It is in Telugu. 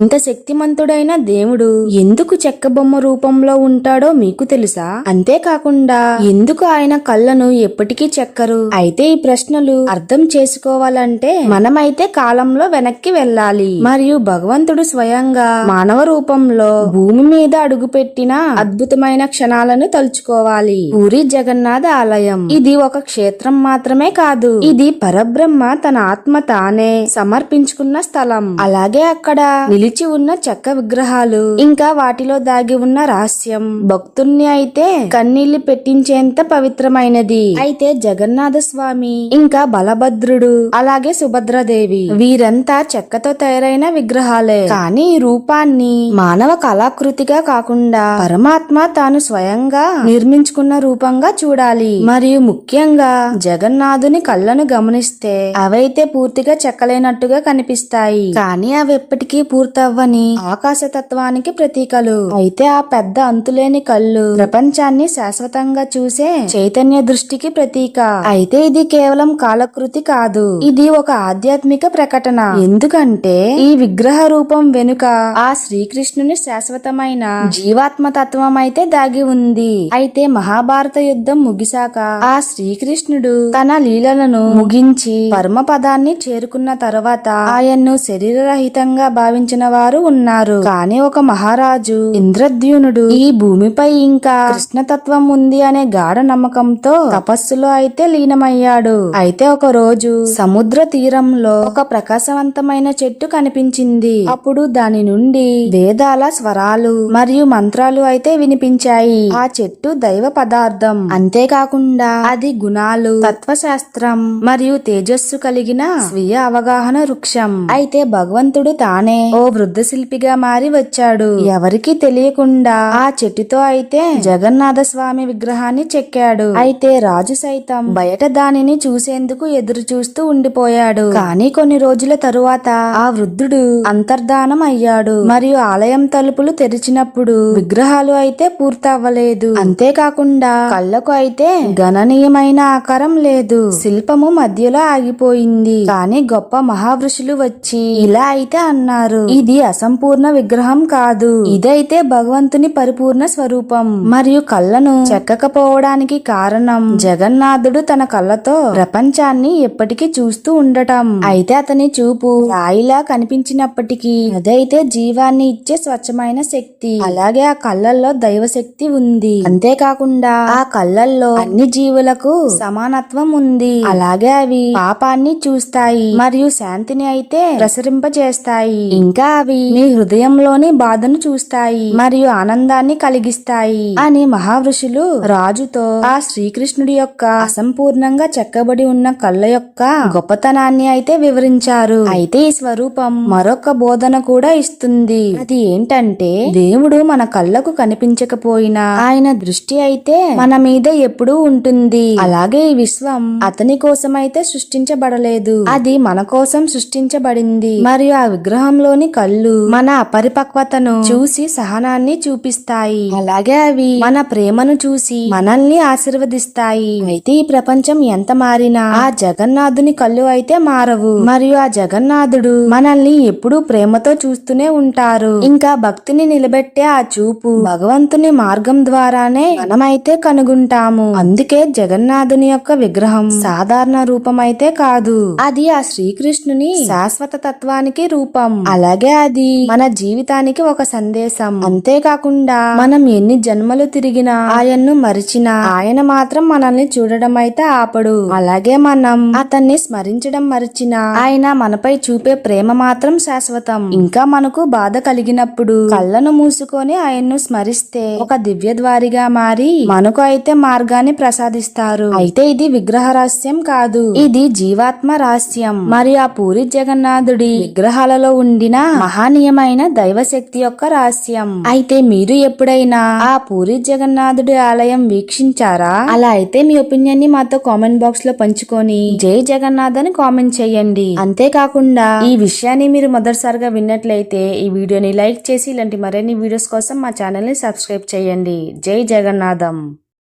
ఇంత శక్తిమంతుడైన దేవుడు ఎందుకు చెక్క బొమ్మ రూపంలో ఉంటాడో మీకు తెలుసా? అంతేకాకుండా ఎందుకు ఆయన కళ్ళను ఎప్పటికీ చెక్కరు? అయితే ఈ ప్రశ్నలు అర్థం చేసుకోవాలంటే మనమైతే కాలంలో వెనక్కి వెళ్ళాలి. మరియు భగవంతుడు స్వయంగా మానవ రూపంలో భూమి మీద అడుగుపెట్టిన అద్భుతమైన క్షణాలను తలుచుకోవాలి. పూరి జగన్నాథ ఆలయం. ఇది ఒక క్షేత్రం మాత్రమే కాదు. ఇది పరబ్రహ్మ తన ఆత్మ తానే సమర్పించుకున్న స్థలం. అలాగే అక్కడ నిలిచి ఉన్న చెక్క విగ్రహాలు ఇంకా వాటిలో దాగి ఉన్న రహస్యం. భక్తుల్ని అయితే కన్నీళ్ళు పెట్టించేంత పవిత్రమైనది. అయితే జగన్నాథ స్వామి ఇంకా బలభద్రుడు అలాగే సుభద్రదేవి వీరంతా చెక్కతో తయారైన విగ్రహాలే. కానీ ఈ రూపాన్ని మానవ కళాకృతిగా కాకుండా పరమాత్మ తాను స్వయంగా నిర్మించుకున్న రూపంగా చూడాలి. మరియు ముఖ్యంగా జగన్నాథుని కళ్ళను గమనిస్తే అవైతే పూర్తిగా చెక్కలేనట్టుగా కనిపిస్తాయి. కానీ అవి ఎప్పటికీ పూర్తి పూర్తవ్వని ఆకాశతత్వానికి ప్రతీకలు. అయితే ఆ పెద్ద అంతులేని కళ్ళు ప్రపంచాన్ని శాశ్వతంగా చూసే చైతన్య దృష్టికి ప్రతీక. అయితే ఇది కేవలం కాలకృతి కాదు. ఇది ఒక ఆధ్యాత్మిక ప్రకటన. ఎందుకంటే ఈ విగ్రహ రూపం వెనుక ఆ శ్రీకృష్ణుని శాశ్వతమైన జీవాత్మ తత్వం అయితే దాగి ఉంది. అయితే మహాభారత యుద్ధం ముగిశాక ఆ శ్రీకృష్ణుడు తన లీలలను ముగించి పరమ పదాన్ని చేరుకున్న తర్వాత ఆయన్ను శరీరరహితంగా భావించిన వారు ఉన్నారు. కానీ ఒక మహారాజు ఇంద్రద్యునుడు ఈ భూమిపై ఇంకా కృష్ణతత్వం ఉంది అనే గాఢ నమ్మకంతో తపస్సులో అయితే లీనమయ్యాడు. అయితే ఒక రోజు సముద్ర తీరంలో ఒక ప్రకాశవంతమైన చెట్టు కనిపించింది. అప్పుడు దాని నుండి వేదాల స్వరాలు మరియు మంత్రాలు అయితే వినిపించాయి. ఆ చెట్టు దైవ పదార్థం. అంతేకాకుండా అది గుణాలు తత్వశాస్త్రం మరియు తేజస్సు కలిగిన స్వీయ అవగాహన వృక్షం. అయితే భగవంతుడు తానే ఓ వృద్ధ శిల్పిగా మారి వచ్చాడు. ఎవరికి తెలియకుండా ఆ చెట్టుతో అయితే జగన్నాథ స్వామి విగ్రహాన్ని చెక్కాడు. అయితే రాజు సైతం బయట దానిని చూసేందుకు ఎదురు చూస్తూ ఉండిపోయాడు. కానీ కొన్ని రోజుల తరువాత ఆ వృద్ధుడు అంతర్ధానం అయ్యాడు. మరియు ఆలయం తలుపులు తెరిచినప్పుడు విగ్రహాలు అయితే పూర్తవ్వలేదు. అంతేకాకుండా కళ్ళకు అయితే గణనీయమైన ఆకారం లేదు. శిల్పము మధ్యలో ఆగిపోయింది. కానీ గొప్ప మహావృషులు వచ్చి ఇలా అయితే అన్నారు. ఇది అసంపూర్ణ విగ్రహం కాదు. ఇదైతే భగవంతుని పరిపూర్ణ స్వరూపం. మరియు కళ్ళను చెక్కకపోవడానికి కారణం జగన్నాథుడు తన కళ్ళతో ప్రపంచాన్ని ఎప్పటికీ చూస్తూ ఉండటం. అయితే అతని చూపు రాయిలా కనిపించినప్పటికీ అదైతే జీవాన్ని ఇచ్చే స్వచ్ఛమైన శక్తి. అలాగే ఆ కళ్ళల్లో దైవశక్తి ఉంది. అంతేకాకుండా ఆ కళ్ళల్లో అన్ని జీవులకు సమానత్వం ఉంది. అలాగే అవి పాపాన్ని చూస్తాయి. మరియు శాంతిని అయితే ప్రసరింపజేస్తాయి. ఇంకా అవి నీ హృదయంలోని బాధను చూస్తాయి మరియు ఆనందాన్ని కలిగిస్తాయి అని మహావృషులు రాజుతో ఆ శ్రీకృష్ణుడి యొక్క అసంపూర్ణంగా చెక్కబడి ఉన్న కళ్ళ యొక్క గొప్పతనాన్ని అయితే వివరించారు. అయితే ఈ స్వరూపం మరొక బోధన కూడా ఇస్తుంది. అది ఏంటంటే దేవుడు మన కళ్ళకు కనిపించకపోయినా ఆయన దృష్టి అయితే మన మీద ఎప్పుడూ ఉంటుంది. అలాగే ఈ విశ్వం అతని కోసం అయితే సృష్టించబడలేదు. అది మన కోసం సృష్టించబడింది. మరియు ఆ విగ్రహంలోని కళ్ళు మన అపరిపక్వతను చూసి సహనాన్ని చూపిస్తాయి. అలాగే అవి మన ప్రేమను చూసి మనల్ని ఆశీర్వదిస్తాయి. అయితే ఈ ప్రపంచం ఎంత మారినా ఆ జగన్నాథుని కళ్ళు అయితే మారవు. మరియు ఆ జగన్నాథుడు మనల్ని ఎప్పుడూ ప్రేమతో చూస్తూనే ఉంటారు. ఇంకా భక్తిని నిలబెట్టే ఆ చూపు భగవంతుని మార్గం ద్వారానే మనమైతే కనుగొంటాము. అందుకే జగన్నాథుని యొక్క విగ్రహం సాధారణ రూపం అయితే కాదు. అది ఆ శ్రీకృష్ణుని శాశ్వత తత్వానికి రూపం. అలాగే అది మన జీవితానికి ఒక సందేశం. అంతేకాకుండా మనం ఎన్ని జన్మలు తిరిగినా ఆయన్ను మరిచినా ఆయన మాత్రం మనల్ని చూడడం అయితే ఆపడు. అలాగే మనం అతన్ని స్మరించడం మరిచినా ఆయన మనపై చూపే ప్రేమ మాత్రం శాశ్వతం. ఇంకా మనకు బాధ కలిగినప్పుడు కళ్ళను మూసుకొని ఆయన్ను స్మరిస్తే ఒక దివ్య ద్వారిగా మారి మనకు అయితే మార్గాన్ని ప్రసాదిస్తారు. అయితే ఇది విగ్రహ రహస్యం కాదు. ఇది జీవాత్మ రహస్యం. మరియు ఆ పూరి జగన్నాథుడి విగ్రహాలలో ఉండిన మహానీయమైన దైవశక్తి యొక్క రహస్యం. అయితే మీరు ఎప్పుడైనా ఆ పూరి జగన్నాథుడి ఆలయం వీక్షించారా? అలా అయితే మీ ఒపీనియన్ని మాతో కామెంట్ బాక్స్లో పంచుకొని జై జగన్నాథ్ అని కామెంట్ చేయండి. అంతేకాకుండా ఈ విషయాన్ని మీరు మొదటిసారిగా విన్నట్లయితే ఈ వీడియోని లైక్ చేసి ఇలాంటి మరిన్ని వీడియోస్ కోసం మా ఛానల్ని సబ్స్క్రైబ్ చేయండి. జై జగన్నాథం.